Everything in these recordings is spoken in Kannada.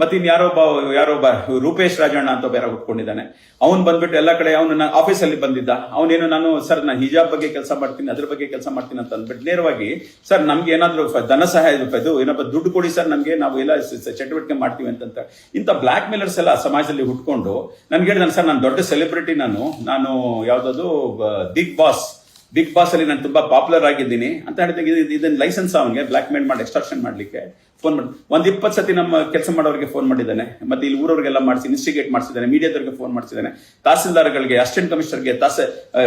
ಮತ್ತೆ ಇನ್ ಯಾರೋ ಒಬ್ಬ ಯಾರೋ ಒಬ್ಬ ರೂಪೇಶ್ ರಾಜಣ್ಣ ಅಂತ ಬೇರೆ ಹುಟ್ಕೊಂಡಿದ್ದಾನೆ ಅವ್ನು ಬಂದ್ಬಿಟ್ಟು ಎಲ್ಲ ಕಡೆ ಅವನು ಆಫೀಸಲ್ಲಿ ಬಂದಿದ್ದ. ಅವನೇನು ನಾನು, ಸರ್ ನಾನು ಹಿಜಾಬ್ ಬಗ್ಗೆ ಕೆಲಸ ಮಾಡ್ತೀನಿ, ಅದ್ರ ಬಗ್ಗೆ ಕೆಲಸ ಮಾಡ್ತೀನಿ ಅಂತ ಅಂದ್ಬಿಟ್ಟು ನೇರವಾಗಿ, ಸರ್, ನಮ್ಗೆ ಏನಾದ್ರು ಧನ ಸಹಾಯ ಇದು ಏನಪ್ಪ ದುಡ್ಡು ಕೊಡಿ ಸರ್, ನಮಗೆ ನಾವು ಎಲ್ಲ ಚಟುವಟಿಕೆ ಮಾಡ್ತೀವಿ ಅಂತ ಇಂಥ ಬ್ಲಾಕ್ ಮೇಲರ್ಸ್ ಎಲ್ಲ ಸಮಾಜದಲ್ಲಿ ಹುಟ್ಕೊಂಡು, ನನ್ಗೆ ಹೇಳಿದಾನೆ, ಸರ್, ನಾನು ದೊಡ್ಡ ಸೆಲೆಬ್ರಿಟಿ ನಾನು ನಾನು ಯಾವ್ದಾದ್ರು ಬಿಗ್ ಬಾಸ್ ಬಿಗ್ ಬಾಸ್ ಅಲ್ಲಿ ನಾನು ತುಂಬಾ ಪಾಪ್ಯುಲರ್ ಆಗಿದ್ದೀನಿ ಅಂತ ಹೇಳಿದಾಗ, ಇದು- ಇದನ್ನ ಲೈಸೆನ್ಸ್ ಅವನಿಗೆ ಬ್ಲಾಕ್ ಮೇಲ್ ಮಾಡಿ ಎಕ್ಸ್ಟ್ರಾಕ್ಷನ್ ಮಾಡ್ಲಿಕ್ಕೆ. ಫೋನ್ ಮಾಡಿ, ಒಂದ್ ಇಪ್ಪತ್ತು ಸತಿ ನಮ್ಮ ಕೆಲಸ ಮಾಡೋರಿಗೆ ಫೋನ್ ಮಾಡಿದ್ದಾನೆ. ಮತ್ತೆ ಇಲ್ಲಿ ಊರವರಿಗೆಲ್ಲ ಮಾಡಿಸಿ ಇನ್ಸ್ಟಿಗೇಟ್ ಮಾಡಿಸಿದ್ದಾನೆ ಮೀಡಿಯಾದವರಿಗೆ ಫೋನ್ ಮಾಡಿಸಿದ್ದಾನೆ. ತಹಸೀಲ್ದಾರ್ಗಳಿಗೆ ಅಸಿಸ್ಟೆಂಟ್ ಕಮಿಷನರ್ಗೆ ತಾಸ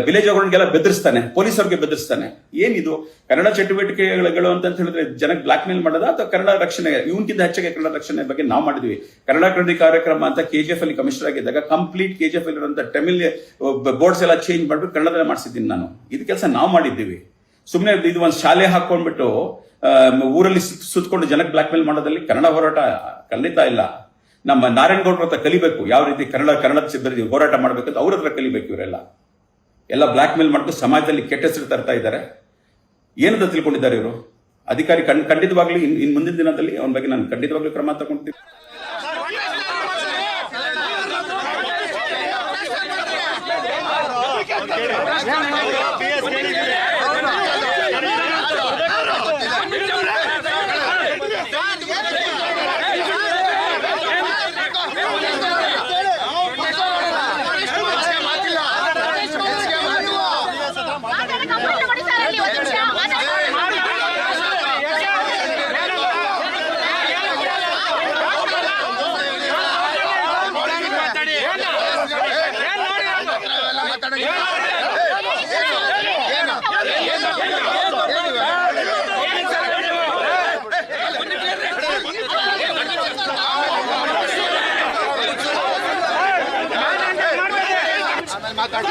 ವಿಲೇಜ್ ಅವರ್ಗೆಲ್ಲ ಬೆದರಿಸ್ತಾನೆ ಪೊಲೀಸರಿಗೆ ಬೆದರಿಸ್ತಾನೆ. ಏನಿದು? ಕನ್ನಡ ಚಟುವಟಿಕೆಗಳು ಅಂತ ಹೇಳಿದ್ರೆ ಜನಕ್ಕೆ ಬ್ಲಾಕ್ ಮೇಲ್ ಮಾಡೋದ ಅಥವಾ ಕನ್ನಡ ರಕ್ಷಣೆ, ಇವನ್ಕಿಂತ ಹೆಚ್ಚಾಗಿ ಕನ್ನಡ ರಕ್ಷಣೆ ಬಗ್ಗೆ ನಾವು ಮಾಡಿದ್ವಿ. ಕನ್ನಡ ಕ್ರಾಂತಿ ಕಾರ್ಯಕ್ರಮ ಅಂತ ಕೆಜಿಎಫ್ ಅಲ್ಲಿ ಕಮಿಷನರ್ ಆಗಿದ್ದಾಗ ಕಂಪ್ಲೀಟ್ ಕೆಜಿಎಫ್ ಇರುವಂತ ತಮಿಳ್ ಬೋರ್ಡ್ಸ್ ಎಲ್ಲ ಚೇಂಜ್ ಮಾಡ್ಬಿಟ್ಟು ಕನ್ನಡದಲ್ಲೇ ಮಾಡಿಸಿದ್ದೀನಿ ನಾನು. ಇದು ಕೆಲಸ ನಾವು ಮಾಡಿದ್ದೀವಿ. ಸುಮ್ಮನೆ ಇದು ಒಂದು ಶಾಲೆ ಹಾಕೊಂಡ್ಬಿಟ್ಟು ಊರಲ್ಲಿ ಸುತ್ತ ಸುತ್ಕೊಂಡು ಜನಕ್ಕೆ ಬ್ಲಾಕ್ ಮೇಲ್ ಮಾಡೋದಲ್ಲಿ ಕನ್ನಡ ಹೋರಾಟ ಖಂಡಿತ ಇಲ್ಲ. ನಮ್ಮ ನಾರಾಯಣಗೌಡ್ರ ಹತ್ರ ಕಲಿಬೇಕು. ಯಾವ ರೀತಿ ಕನ್ನಡ ಕನ್ನಡ ಸಿಬ್ಬಂದಿ ಹೋರಾಟ ಮಾಡಬೇಕು ಅವ್ರ ಹತ್ರ ಕಲಿಬೇಕು ಇವರೆಲ್ಲ. ಎಲ್ಲ ಬ್ಲಾಕ್ ಮೇಲ್ ಮಾಡ್ಕೊಂಡು ಸಮಾಜದಲ್ಲಿ ಕೆಟ್ಟ ಹೆಸರು ತರ್ತಾ ಇದ್ದಾರೆ. ಏನಂತ ತಿಳ್ಕೊಂಡಿದ್ದಾರೆ ಇವರು? ಅಧಿಕಾರಿ ಖಂಡ್- ಖಂಡಿತವಾಗ್ಲೂ ಇನ್ ಮುಂದಿನ ದಿನದಲ್ಲಿ ಅವನ ಬಗ್ಗೆ ನಾನು ಖಂಡಿತವಾಗ್ಲೂ ಕ್ರಮ ತಗೊಂಡ್ತೀನಿ ಮಾತಾಡಿ